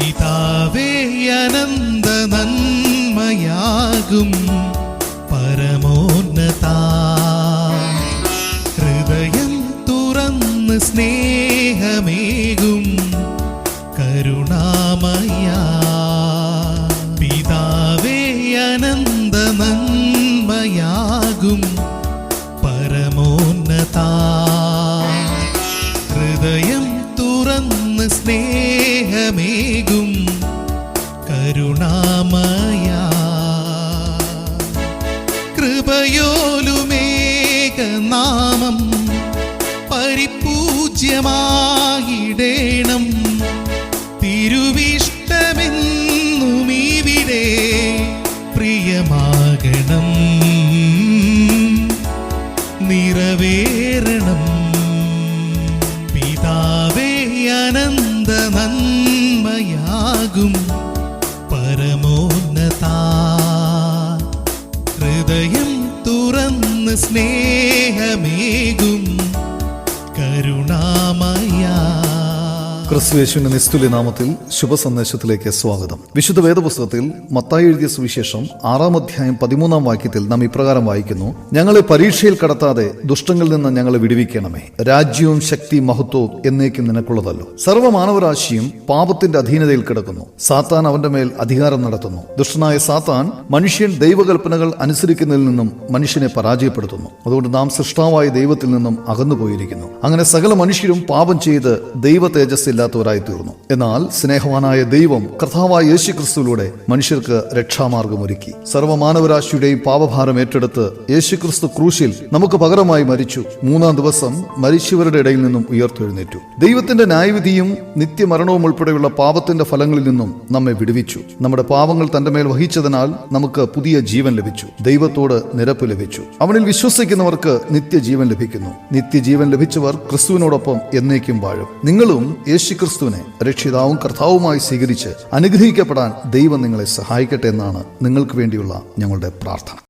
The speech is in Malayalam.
പിതാവേ അനന്ത നന്മയാകും പരമോന്നത. ഹൃദയം തുറന്ന് സ്നേഹമേകും കരുണാമയ. പിതാവേ അനന്ത നന്മയാകും പരമോന്നത. ഹൃദയം തുറന്ന് സ്നേഹമേകും കരുണാമയ. കൃപയോലുമേകനാമം പരിപൂജ്യമായിടേണം. തിരുവിഷ്ടമെന്നുമിവിടെ പ്രിയമാകണം. നിറവേറണം. പിതാവേ അനന്ത നന്മയാകും പരമോന്നത. ഹൃദയം തുറന്ന് സ്നേഹമേകും. ക്രിസ്തുയേശുവിന്റെ നിസ്തുല്യ നാമത്തിൽ ശുഭസന്ദേശത്തിലേക്ക് സ്വാഗതം. വിശുദ്ധ വേദപുസ്തകത്തിൽ മത്തായി എഴുതിയ സുവിശേഷം ആറാം അധ്യായം പതിമൂന്നാം വാക്യത്തിൽ നാം ഇപ്രകാരം വായിക്കുന്നു ഞങ്ങളെ പരീക്ഷയിൽ കടത്താതെ ദുഷ്ടങ്ങളിൽ നിന്ന് ഞങ്ങളെ വിടുവിക്കണമേ. രാജ്യവും ശക്തി മഹത്വവും എന്നേക്കും നിനക്കുള്ളതല്ലോ. സർവ മാനവരാശിയും പാപത്തിന്റെ അധീനതയിൽ കിടക്കുന്നു. സാത്താൻ അവന്റെ മേൽ അധികാരം നടത്തുന്നു. ദുഷ്ടനായ സാത്താൻ മനുഷ്യൻ ദൈവകൽപ്പനകൾ അനുസരിക്കുന്നതിൽ നിന്നും മനുഷ്യനെ പരാജയപ്പെടുത്തുന്നു. അതുകൊണ്ട് നാം സൃഷ്ടാവായ ദൈവത്തിൽ നിന്നും അകന്നുപോയിരിക്കുന്നു. അങ്ങനെ സകല മനുഷ്യരും പാപം ചെയ്ത് ദൈവ തേജസ് ഇല്ലാത്തവരായി തീർന്നു. എന്നാൽ സ്നേഹവാനായ ദൈവം കർത്താവായ യേശു ക്രിസ്തുവിലൂടെ മനുഷ്യർക്ക് രക്ഷാമാർഗം ഒരുക്കി സർവമാനവരാശിയുടെയും പാപഭാരം ഏറ്റെടുത്ത് യേശു ക്രിസ്തു ക്രൂശിൽ നമുക്ക് പകരമായി മരിച്ചു. മൂന്നാം ദിവസം മരിച്ചവരുടെ ഇടയിൽ നിന്നും ഉയർത്തെഴുന്നേറ്റു. ദൈവത്തിന്റെ ന്യായവിധിയും നിത്യമരണവും ഉൾപ്പെടെയുള്ള പാപത്തിന്റെ ഫലങ്ങളിൽ നിന്നും നമ്മെ വിടുവിച്ചു. നമ്മുടെ പാപങ്ങൾ തന്റെ മേൽ വഹിച്ചതിനാൽ നമുക്ക് പുതിയ ജീവൻ ലഭിച്ചു. ദൈവത്തോട് നിരപ്പ് ലഭിച്ചു. അവനിൽ വിശ്വസിക്കുന്നവർക്ക് നിത്യജീവൻ ലഭിക്കുന്നു. നിത്യജീവൻ ലഭിച്ചവർ ക്രിസ്തുവിനോടൊപ്പം എന്നേക്കും വാഴും. നിങ്ങളും യേശുക്രിസ്തുവിനെ രക്ഷിതാവും കർത്താവുമായി സ്വീകരിച്ച് അനുഗ്രഹിക്കപ്പെടാൻ ദൈവം നിങ്ങളെ സഹായിക്കട്ടെ എന്നാണ് നിങ്ങൾക്ക് വേണ്ടിയുള്ള ഞങ്ങളുടെ പ്രാർത്ഥന.